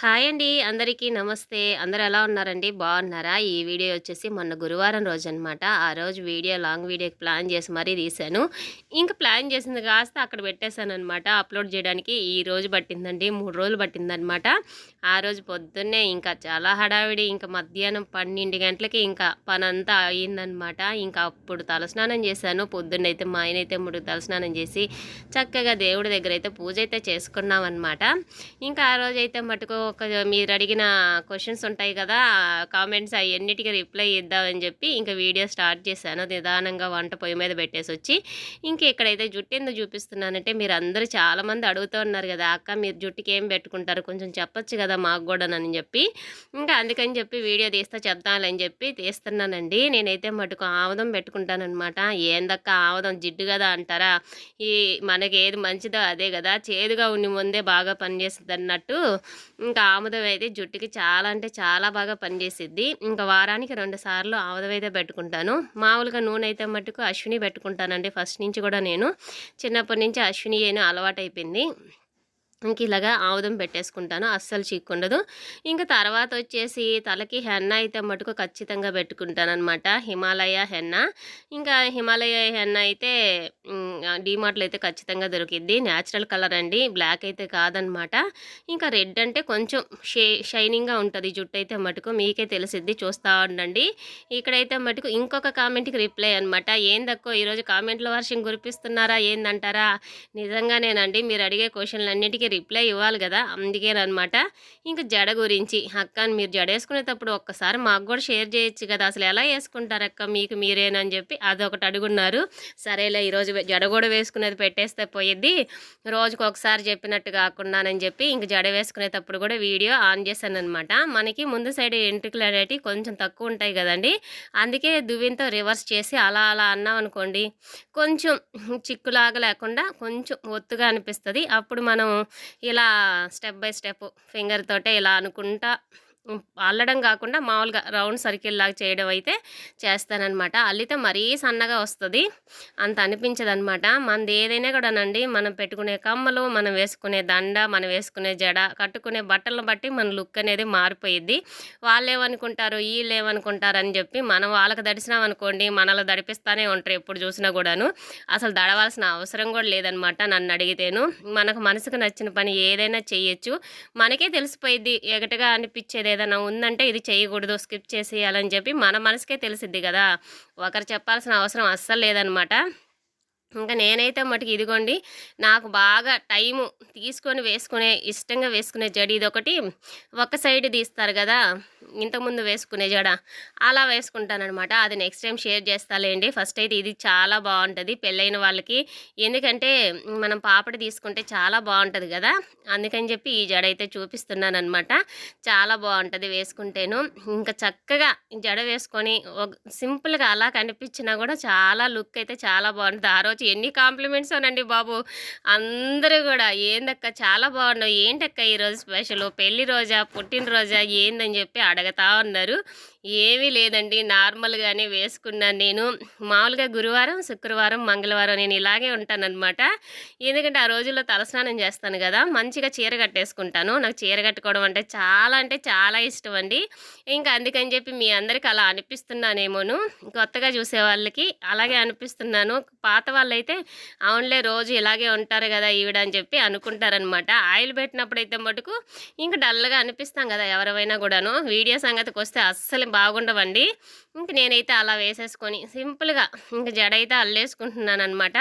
Hi అండి. అందరికీ నమస్తే. అందరూ ఎలా ఉన్నారండి? బాగున్నారా? ఈ వీడియో వచ్చేసి మొన్న గురువారం రోజు అనమాట ఆ రోజు వీడియో లాంగ్ వీడియోకి ప్లాన్ చేసి మరీ తీశాను. ఇంకా ప్లాన్ చేసింది కాస్త అక్కడ పెట్టేశాను అనమాట అప్లోడ్ చేయడానికి ఈ రోజు పట్టిందండి. మూడు రోజులు పట్టిందనమాట ఆ రోజు పొద్దున్నే ఇంకా చాలా హడావిడి. ఇంకా మధ్యాహ్నం పన్నెండు గంటలకి ఇంకా పని అంతా అయ్యిందనమాట ఇంకా అప్పుడు తలస్నానం చేశాను. పొద్దున్నైతే మా ఆయన అయితే ముడుగు తలస్నానం చేసి చక్కగా దేవుడి దగ్గర అయితే పూజ అయితే చేసుకున్నాం అనమాట ఇంకా ఆ రోజు అయితే మటుకు ఒక మీరు అడిగిన క్వశ్చన్స్ ఉంటాయి కదా కామెంట్స్ అవన్నిటికీ రిప్లై ఇద్దామని చెప్పి ఇంకా వీడియో స్టార్ట్ చేశాను. నిదానంగా వంట పొయ్యి మీద పెట్టేసి వచ్చి ఇంక ఇక్కడైతే జుట్టు ఎందుకు చూపిస్తున్నానంటే మీరు అందరూ చాలామంది అడుగుతూ ఉన్నారు కదా అక్క మీరు జుట్టుకి ఏం పెట్టుకుంటారు? కొంచెం చెప్పొచ్చు కదా మాకు కూడా అని చెప్పి. ఇంకా అందుకని చెప్పి వీడియో తీస్తా చెప్తానని చెప్పి తీస్తున్నానండి. నేనైతే మటుకు ఆముదం పెట్టుకుంటానమాట ఏందక్క ఆముదం? జిడ్డు కదా అంటారా? ఈ మనకి ఏది మంచిదో అదే కదా చేదుగా ఉండి ముందే బాగా పనిచేస్తుంది అన్నట్టు ఇంకా ఆముదం అయితే జుట్టుకి చాలా అంటే చాలా బాగా పనిచేసిద్ది. ఇంకా వారానికి రెండు సార్లు ఆముదం అయితే పెట్టుకుంటాను. మామూలుగా నూనె అయితే మట్టుకు అశ్విని పెట్టుకుంటానండి. ఫస్ట్ నుంచి కూడా నేను. చిన్నప్పటి నుంచి అశ్విని అయినా అలవాటు అయిపోయింది ఇంక ఇలాగా ఆముదం పెట్టేసుకుంటాను. అస్సలు చిక్కుండదు. ఇంకా తర్వాత వచ్చేసి తలకి హెన్న అయితే మటుకు ఖచ్చితంగా పెట్టుకుంటాను అనమాట హిమాలయ హెన్న. ఇంకా హిమాలయ హెన్న అయితే డీమార్ట్లో అయితే ఖచ్చితంగా దొరికిద్ది. న్యాచురల్ కలర్ అండి. బ్లాక్ అయితే కాదనమాట ఇంకా రెడ్ అంటే కొంచెం షే షైనింగ్గా ఉంటుంది. జుట్టు అయితే మటుకు మీకే తెలిసిద్ది. చూస్తూ ఉండండి. ఇక్కడైతే మటుకు ఇంకొక కామెంట్కి రిప్లై అనమాట ఏందక్కో ఈరోజు కామెంట్ల వర్షం కురిపిస్తున్నారా? ఏందంటారా? నిజంగానేనండి. మీరు అడిగే క్వశ్చన్లు అన్నిటికీ రిప్లై ఇవ్వాలి కదా అందుకేనమాట ఇంకా జడ గురించి అక్క మీరు జడ వేసుకునేటప్పుడు ఒక్కసారి మాకు కూడా షేర్ చేయొచ్చు కదా అసలు ఎలా వేసుకుంటారు అక్క మీకు మీరేనని చెప్పి అదొకటి అడుగున్నారు. సరేలే ఈరోజు జడ కూడా వేసుకునేది పెట్టేస్తే పోయిద్ది. రోజుకు ఒకసారి చెప్పినట్టు కాకుండానని చెప్పి ఇంక జడ వేసుకునేటప్పుడు కూడా వీడియో ఆన్ చేశాను అనమాట మనకి ముందు సైడ్ ఎంట్రికలు అనేటివి కొంచెం తక్కువ ఉంటాయి కదండి. అందుకే దువ్వింతో రివర్స్ చేసి అలా అలా అన్నాం అనుకోండి కొంచెం చిక్కులాగా లేకుండా కొంచెం ఒత్తుగా అనిపిస్తుంది. అప్పుడు మనం ఇలా స్టెప్ బై స్టెప్ ఫింగర్ తోటే ఇలా అనుకుంటా. అల్లడం కాకుండా మామూలుగా రౌండ్ సర్కిల్ లాగా చేయడం అయితే చేస్తానన్నమాట. అల్లితే మరీ సన్నగా వస్తుంది. అంత అనిపించదు అనమాట మనది ఏదైనా కూడానండి మనం పెట్టుకునే కమ్మలు మనం వేసుకునే దండ మనం వేసుకునే జడ కట్టుకునే బట్టలను బట్టి మన లుక్ అనేది మారిపోయిద్ది. వాళ్ళు ఏమనుకుంటారు వీళ్ళు ఏమనుకుంటారు అని చెప్పి మనం వాళ్ళకి దడిసినాం అనుకోండి మనలో దడిపిస్తానే ఉంటారు ఎప్పుడు చూసినా కూడాను. అసలు దడవాల్సిన అవసరం కూడా లేదనమాట నన్ను అడిగితేను. మనకు మనసుకు నచ్చిన పని ఏదైనా చేయొచ్చు మనకే తెలిసిపోయిద్ది ఎగటగా అనిపించేది ఏదైనా ఉందంటే ఇది చేయకూడదు స్కిప్ చేసేయాలని చెప్పి మన మనసుకే తెలిసిద్ది కదా. ఒకరు చెప్పాల్సిన అవసరం అస్సలు లేదనమాట. ఇంకా నేనైతే మటుకు ఇదిగోండి నాకు బాగా టైము తీసుకొని వేసుకునే ఇష్టంగా వేసుకునే జడి ఇదొకటి. ఒక సైడ్ తీస్తారు కదా ఇంతకుముందు వేసుకునే జడ అలా వేసుకుంటానమాట అది నెక్స్ట్ టైం షేర్ చేస్తాలేండి. ఫస్ట్ అయితే ఇది చాలా బాగుంటుంది పెళ్ళైన వాళ్ళకి. ఎందుకంటే మనం పాపడి తీసుకుంటే చాలా బాగుంటుంది కదా అందుకని చెప్పి ఈ జడ అయితే చూపిస్తున్నాను అనమాట చాలా బాగుంటుంది వేసుకుంటేను. ఇంకా చక్కగా జడ వేసుకొని సింపుల్గా అలా కనిపించినా కూడా చాలా లుక్ అయితే చాలా బాగుంటుంది. ఆ రోజు రోజు ఎన్ని కాంప్లిమెంట్స్ అనండి బాబు. అందరూ కూడా ఏందక్క చాలా బాగున్నావు ఏంటక్క ఈరోజు స్పెషల్? పెళ్ళి రోజా? పుట్టినరోజా? ఏందని చెప్పి అడగతా ఉన్నారు. ఏమీ లేదండి. నార్మల్గానే వేసుకున్నాను నేను. మామూలుగా గురువారం శుక్రవారం మంగళవారం నేను ఇలాగే ఉంటానన్నమాట. ఎందుకంటే ఆ రోజుల్లో తలస్నానం చేస్తాను కదా మంచిగా చీర కట్టేసుకుంటాను. నాకు చీర కట్టుకోవడం అంటే చాలా అంటే చాలా ఇష్టం అండి. ఇంకా అందుకని చెప్పి మీ అందరికి అలా అనిపిస్తున్నానేమోను. కొత్తగా చూసే వాళ్ళకి అలాగే అనిపిస్తున్నాను. పాత వాళ్ళైతే అవునులే రోజు ఇలాగే ఉంటారు కదా ఈవిడ అని చెప్పి అనుకుంటారనమాట ఆయిల్ పెట్టినప్పుడు అయితే మటుకు ఇంకా డల్గా అనిపిస్తాం కదా ఎవరైనా కూడాను. వీడియో సంగతికి వస్తే అస్సలు బాగుండవండి. ఇంక నేనైతే అలా వేసేసుకొని సింపుల్గా ఇంక జడ అయితే అల్లేసుకుంటున్నాను అనమాట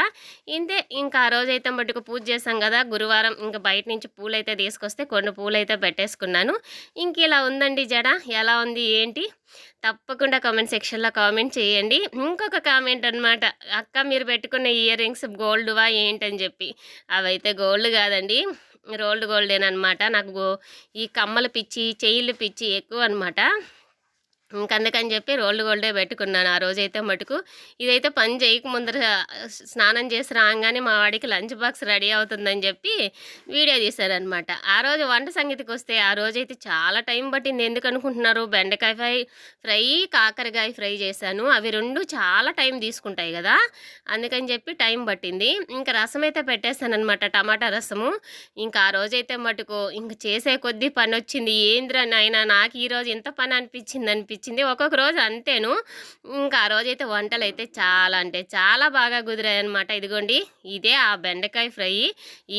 ఇంతే ఇంకా ఆ రోజు అయితే మట్టుకు పూజ చేసాం కదా గురువారం ఇంకా బయట నుంచి పూలు అయితే తీసుకొస్తే కొన్ని పూలు అయితే పెట్టేసుకున్నాను. ఇంక ఇలా ఉందండి జడ ఎలా ఉంది ఏంటి? తప్పకుండా కామెంట్ సెక్షన్లో కామెంట్ చేయండి. ఇంకొక కామెంట్ అనమాట అక్క మీరు పెట్టుకున్న ఇయర్ రింగ్స్ గోల్డ్వా ఏంటని చెప్పి. అవైతే గోల్డ్ కాదండి రోల్డ్ గోల్డేనమాట నాకు ఈ కమ్మలు పిచ్చి చెయ్యిలు పిచ్చి ఎక్కువ అనమాట అందుకని చెప్పి రోల్డ్ గోల్డే పెట్టుకున్నాను ఆ రోజైతే మటుకు. ఇదైతే పని చేయక ముందర స్నానం చేసి రాగానే మా వాడికి లంచ్ బాక్స్ రెడీ అవుతుందని చెప్పి వీడియో తీశారనమాట ఆ రోజు వంట సంగతికి వస్తే ఆ రోజైతే చాలా టైం పట్టింది. ఎందుకు అనుకుంటున్నారు? బెండకాయ ఫ్రై ఫ్రై కాకరకాయ ఫ్రై చేశాను. అవి రెండు చాలా టైం తీసుకుంటాయి కదా. అందుకని చెప్పి టైం పట్టింది. ఇంకా రసం అయితే పెట్టేస్తాను టమాటా రసము. ఇంకా ఆ రోజైతే మటుకు ఇంక చేసే కొద్దీ పని వచ్చింది ఏంద్రా నాయన నాకు ఈరోజు ఇంత పని అనిపించింది అనిపించింది ఒక్కొక్క రోజు అంతేను. ఇంకా ఆ రోజైతే వంటలు అయితే చాలా అంటే చాలా బాగా కుదిరాయి అనమాట ఇదిగోండి ఇదే ఆ బెండకాయ ఫ్రై.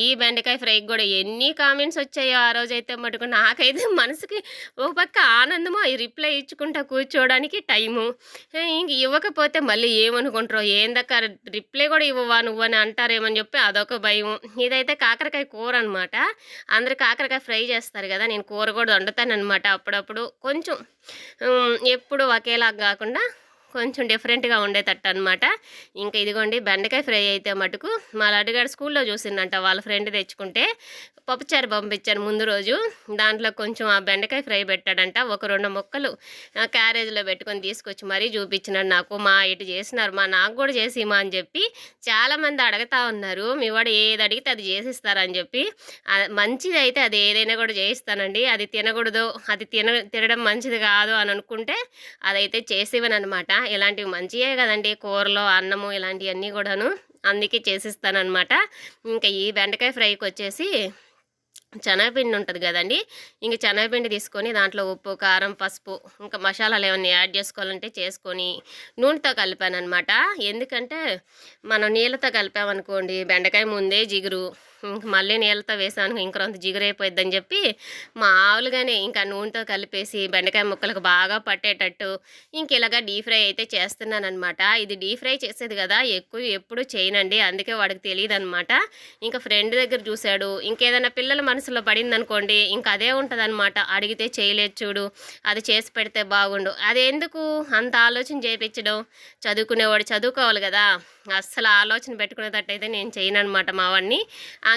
ఈ బెండకాయ ఫ్రైకి కూడా ఎన్ని కామెంట్స్ వచ్చాయో ఆ రోజు అయితే మటుకు నాకైతే మనసుకి ఒక పక్క ఆనందము రిప్లై ఇచ్చుకుంటా కూర్చోవడానికి టైము. ఇంక ఇవ్వకపోతే మళ్ళీ ఏమనుకుంటారో ఏందక్క రిప్లై కూడా ఇవ్వవా నువ్వు అని అంటారేమని చెప్పి అదొక భయం ఇదైతే కాకరకాయ కూర అనమాట అందరు కాకరకాయ ఫ్రై చేస్తారు కదా నేను కూర కూడా వండుతాను అనమాట అప్పుడప్పుడు. కొంచెం ఎప్పుడు ఒకేలా కాకుండా కొంచెం డిఫరెంట్గా ఉండేటట్టు అనమాట ఇంకా ఇదిగోండి బెండకాయ ఫ్రై అయితే మటుకు మా లడ్డుగాడు స్కూల్లో చూసిందంట వాళ్ళ ఫ్రెండ్ తెచ్చుకుంటే. పప్పుచారు పంపించాను ముందు రోజు. దాంట్లో కొంచెం ఆ బెండకాయ ఫ్రై పెట్టాడంట. ఒక రెండు ముక్కలు క్యారేజ్లో పెట్టుకొని తీసుకొచ్చి మరీ చూపించినాడు నాకు. మా ఇటు చేసినారు మా నాకు కూడా చేసి మా అని చెప్పి చాలామంది అడుగుతా ఉన్నారు. మీ వాడు ఏది అడిగితే అది చేసిస్తారని చెప్పి. మంచిది అయితే అది ఏదైనా కూడా చేయిస్తానండి. అది తినకూడదు అది తిన తినడం మంచిది కాదు అని అనుకుంటే అదైతే చేసేవనమాట ఇలాంటివి మంచియే కదండి. కూరలో అన్నము ఇలాంటివన్నీ కూడాను అందుకే చేసిస్తానమాట ఇంకా ఈ బెండకాయ ఫ్రైకి వచ్చేసి శనగపిండి ఉంటుంది కదండి. ఇంక శనగపిండి తీసుకొని దాంట్లో ఉప్పు కారం పసుపు ఇంకా మసాలాలు ఏమన్నా యాడ్ చేసుకోవాలంటే చేసుకొని నూనెతో కలిపాను అనమాట ఎందుకంటే మనం నీళ్ళతో కలిపామనుకోండి బెండకాయ ముందే జిగురు ఇంక మళ్ళీ నీళ్ళతో వేసాను ఇంకొంత జిగురు అయిపోయిద్దని చెప్పి మామూలుగానే ఇంకా నూనెతో కలిపేసి బెండకాయ ముక్కలకు బాగా పట్టేటట్టు ఇంక ఇలాగా డీప్ ఫ్రై అయితే చేస్తున్నాను అనమాట ఇది డీప్ ఫ్రై చేసేది కదా ఎక్కువ ఎప్పుడు చేయనండి అందుకే వాడికి తెలియదు అనమాట ఇంకా ఫ్రెండ్ దగ్గర చూశాడు ఇంకేదైనా పిల్లల మనసులో పడింది అనుకోండి ఇంకా అదే ఉంటుంది అనమాట అడిగితే చేయలేదు చూడు అది చేసి పెడితే బాగుండు. అది ఎందుకు అంత ఆలోచన చేయించడం చదువుకునేవాడు చదువుకోవాలి కదా అస్సలు ఆలోచన పెట్టుకునేటట్టయితే నేను చేయను అనమాట మా వాడిని.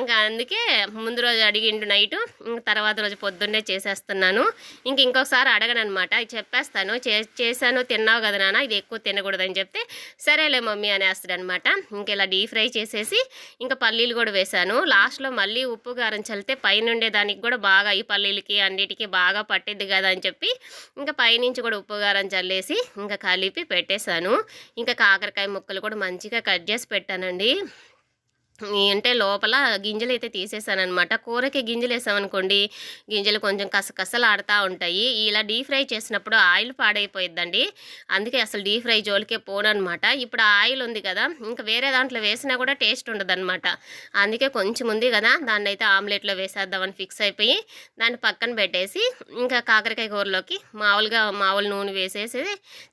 ఇంకా అందుకే ముందు రోజు అడిగిండు నైట్ ఇంక తర్వాత రోజు పొద్దున్నే చేసేస్తున్నాను. ఇంక ఇంకొకసారి అడగనమాట చెప్పేస్తాను చే చేశాను తిన్నావు కదా నాన్న ఇది ఎక్కువ తినకూడదని చెప్తే సరేలే మమ్మీ అనేస్తాడు అనమాట ఇంక ఇలా డీప్ ఫ్రై చేసేసి ఇంకా పల్లీలు కూడా వేశాను. లాస్ట్లో మళ్ళీ ఉప్పు కారం చల్లితే పైన ఉండేదానికి కూడా బాగా ఈ పల్లీలకి అన్నిటికీ బాగా పట్టిద్ది కదా అని చెప్పి ఇంకా పైనుంచి కూడా ఉప్పు కారం చల్లేసి ఇంకా కలిపి పెట్టేశాను. ఇంకా కాకరకాయ ముక్కలు కూడా మంచిగా కట్ చేసి పెట్టానండి. అంటే లోపల గింజలు అయితే తీసేసానమాట కూరకి గింజలు వేసామనుకోండి గింజలు కొంచెం కసకసలాడుతూ ఉంటాయి. ఇలా డీప్ ఫ్రై చేసినప్పుడు ఆయిల్ పాడైపోయిద్దండి. అందుకే అసలు డీప్ ఫ్రై జోలికే పోనమాట ఇప్పుడు ఆయిల్ ఉంది కదా ఇంకా వేరే దాంట్లో వేసినా కూడా టేస్ట్ ఉండదన్నమాట. అందుకే కొంచెం ఉంది కదా దాన్ని అయితే ఆమ్లెట్లో వేసేద్దామని ఫిక్స్ అయిపోయి దాన్ని పక్కన పెట్టేసి ఇంకా కాకరకాయ కూరలోకి మామూలుగా మామూలు నూనె వేసేసి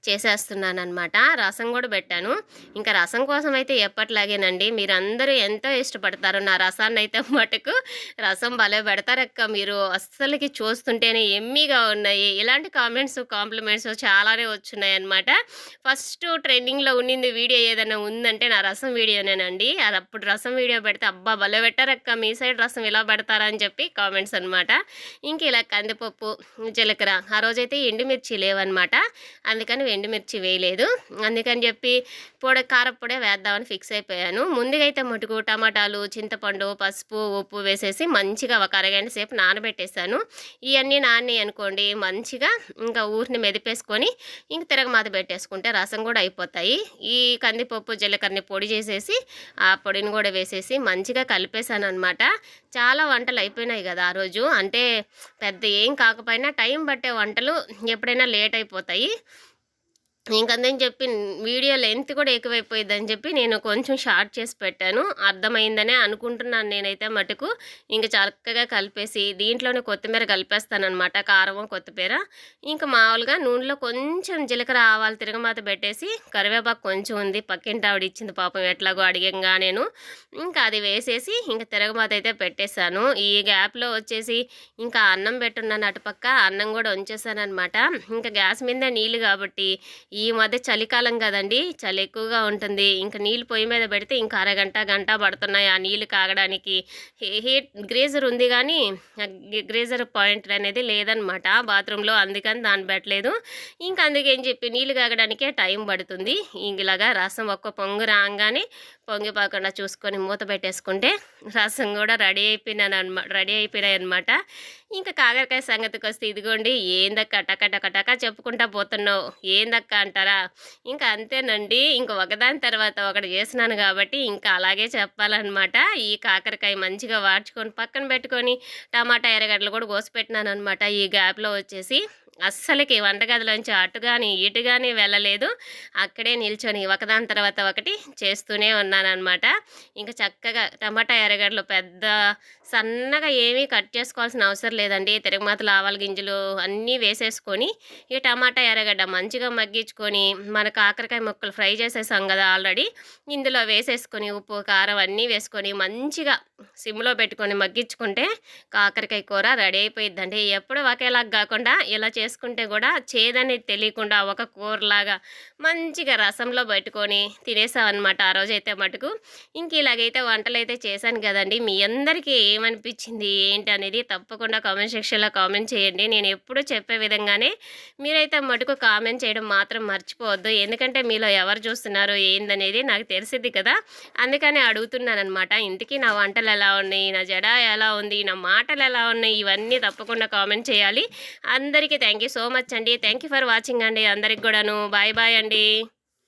చేసేస్తున్నాను అనమాట రసం కూడా పెట్టాను. ఇంకా రసం కోసం అయితే ఎప్పట్లాగేనండి మీరందరూ ఎంత ఎంతో ఇష్టపడతారు. నా రసాన్ని అయితే మటుకు రసం భలే పెడతారక్క మీరు. అస్సలకి చూస్తుంటేనే ఎమ్మీగా ఉన్నాయి. ఇలాంటి కామెంట్స్ కాంప్లిమెంట్స్ చాలానే వచ్చున్నాయి అనమాట ఫస్ట్ ట్రెండింగ్లో ఉండింది వీడియో ఏదైనా ఉందంటే నా రసం వీడియోనేనండి. అది అప్పుడు రసం వీడియో పెడితే అబ్బా భలే పెట్టారక్క మీ సైడ్ రసం ఇలా పెడతారా అని చెప్పి కామెంట్స్ అనమాట ఇంక ఇలా కందిపప్పు జీలకర్ర ఆ రోజైతే ఎండుమిర్చి లేవన్నమాట. అందుకని ఎండుమిర్చి వేయలేదు. అందుకని చెప్పి పొడి కారపొడే వేద్దామని ఫిక్స్ అయిపోయాను. ముందుగా అయితే మటుకు టమాటాలు చింతపండు పసుపు ఉప్పు వేసేసి మంచిగా ఒక అరగంట సేపు నానబెట్టేసాను ఇవన్నీ నాని అనుకోండి మంచిగా ఇంకా ఊరిని మెదిపేసుకొని ఇంక తిరగమాత పెట్టేసుకుంటే రసం కూడా అయిపోతాయి. ఈ కందిపప్పు జీలకర్రని పొడి చేసేసి ఆ పొడిని కూడా వేసేసి మంచిగా కలిపేశాను అనమాట చాలా వంటలు అయిపోయినాయి కదా ఆ రోజు. అంటే పెద్ద ఏం కాకపోయినా టైం పట్టే వంటలు ఎప్పుడైనా లేట్ అయిపోతాయి. ఇంకందని చెప్పి వీడియో లెంత్ కూడా ఎక్కువైపోయిందని చెప్పి నేను కొంచెం షార్ట్ చేసి పెట్టాను. అర్థమైందనే అనుకుంటున్నాను నేనైతే మటుకు. ఇంకా చక్కగా కలిపేసి దీంట్లోనే కొత్తిమీర కలిపేస్తానమాట కారం కొత్తిమీర. ఇంకా మామూలుగా నూనెలో కొంచెం జీలకర్ర ఆవాలు తిరగమాత పెట్టేసి కరివేపాకు కొంచెం ఉంది. పక్కింటి ఆవిడ ఇచ్చింది పాపం ఎట్లాగో అడిగంగా నేను. ఇంకా అది వేసేసి ఇంకా తిరగమాత అయితే పెట్టేశాను. ఈ గ్యాప్లో వచ్చేసి ఇంకా అన్నం పెట్టున్నాను అటుపక్క. అన్నం కూడా ఉంచేసాను అనమాట ఇంకా గ్యాస్ మీద నీళ్ళు కాబట్టి ఈ మధ్య చలికాలం కదండి చలి ఎక్కువగా ఉంటుంది. ఇంకా నీళ్ళు పొయ్యి మీద పెడితే ఇంకా అరగంట గంట పడుతున్నాయి ఆ నీళ్ళు కాగడానికి. హీట్ గ్రేజర్ ఉంది కానీ గ్రేజర్ పాయింట్ అనేది లేదనమాట బాత్రూంలో అందుకని దాన్ని పెట్టలేదు. ఇంకా అందుకేం చెప్పి నీళ్ళు కాగడానికే టైం పడుతుంది. ఇంక ఇలాగా రసం ఒక్క పొంగు రాగానే పొంగిపోకుండా చూసుకొని మూత పెట్టేసుకుంటే రసం కూడా రెడీ అయిపోయినాను అనమాట రెడీ అయిపోయినాయి అనమాట ఇంకా కాకరకాయ సంగతికి వస్తే ఇదిగోండి ఏందక్క టక టక చెప్పుకుంటా పోతున్నావు ఏందక్క అంటారా? ఇంకా అంతేనండి ఇంకా ఒకదాని తర్వాత ఒకటి చేసినాను కాబట్టి ఇంకా అలాగే చెప్పాలన్నమాట ఈ కాకరకాయ మంచిగా వాడ్చుకొని పక్కన పెట్టుకొని టమాటా ఎర్రగడ్డలు కూడా కోసి పెట్టినాను అనమాట ఈ గ్యాప్లో వచ్చేసి. అస్సలకి వంటగదిలోంచి అటు కానీ ఇటు కానీ వెళ్ళలేదు. అక్కడే నిల్చొని ఒకదాని తర్వాత ఒకటి చేస్తూనే ఉన్నానమాట ఇంకా చక్కగా టమాటా ఎర్రగడ్డలు పెద్ద సన్నగా ఏమీ కట్ చేసుకోవాల్సిన అవసరం లేదండి. తిరగమాతలు ఆవాల గింజలు అన్నీ వేసేసుకొని ఈ టమాటా ఎర్రగడ్డ మంచిగా మగ్గించుకొని మన కాకరకాయ ముక్కలు ఫ్రై చేసేసాం కదా ఆల్రెడీ. ఇందులో వేసేసుకొని ఉప్పు కారం అన్నీ వేసుకొని మంచిగా సిమ్లో పెట్టుకొని మగ్గించుకుంటే కాకరకాయ కూర రెడీ అయిపోయిద్దండి. ఎప్పుడు ఒకేలాగా కాకుండా ఇలా చేసుకుంటే కూడా చేదనేది తెలియకుండా ఒక కూరలాగా మంచిగా రసంలో పెట్టుకొని తినేసామన్నమాట ఆ రోజు అయితే మటుకు. ఇంక ఇలాగైతే వంటలు అయితే చేశాను కదండి. మీ అందరికీ ఏమనిపించింది? ఏంటి అనేది తప్పకుండా కామెంట్ సెక్షన్లో కామెంట్ చేయండి. నేను ఎప్పుడూ చెప్పే విధంగానే మీరైతే మటుకు కామెంట్ చేయడం మాత్రం మర్చిపోవద్దు. ఎందుకంటే మీలో ఎవరు చూస్తున్నారు? ఏందనేది నాకు తెలిసింది కదా. అందుకని అడుగుతున్నాను అనమాట ఇంటికి నా వంటలు ఎలా ఉన్నాయి? నా జడ ఎలా ఉంది? నా మాటలు ఎలా ఉన్నాయి? ఇవన్నీ తప్పకుండా కామెంట్ చేయాలి. అందరికీ థ్యాంక్ యూ సో మచ్ అండి. థ్యాంక్ యూ ఫర్ వాచింగ్ అండి అందరికి కూడాను. బాయ్ బాయ్ అండి.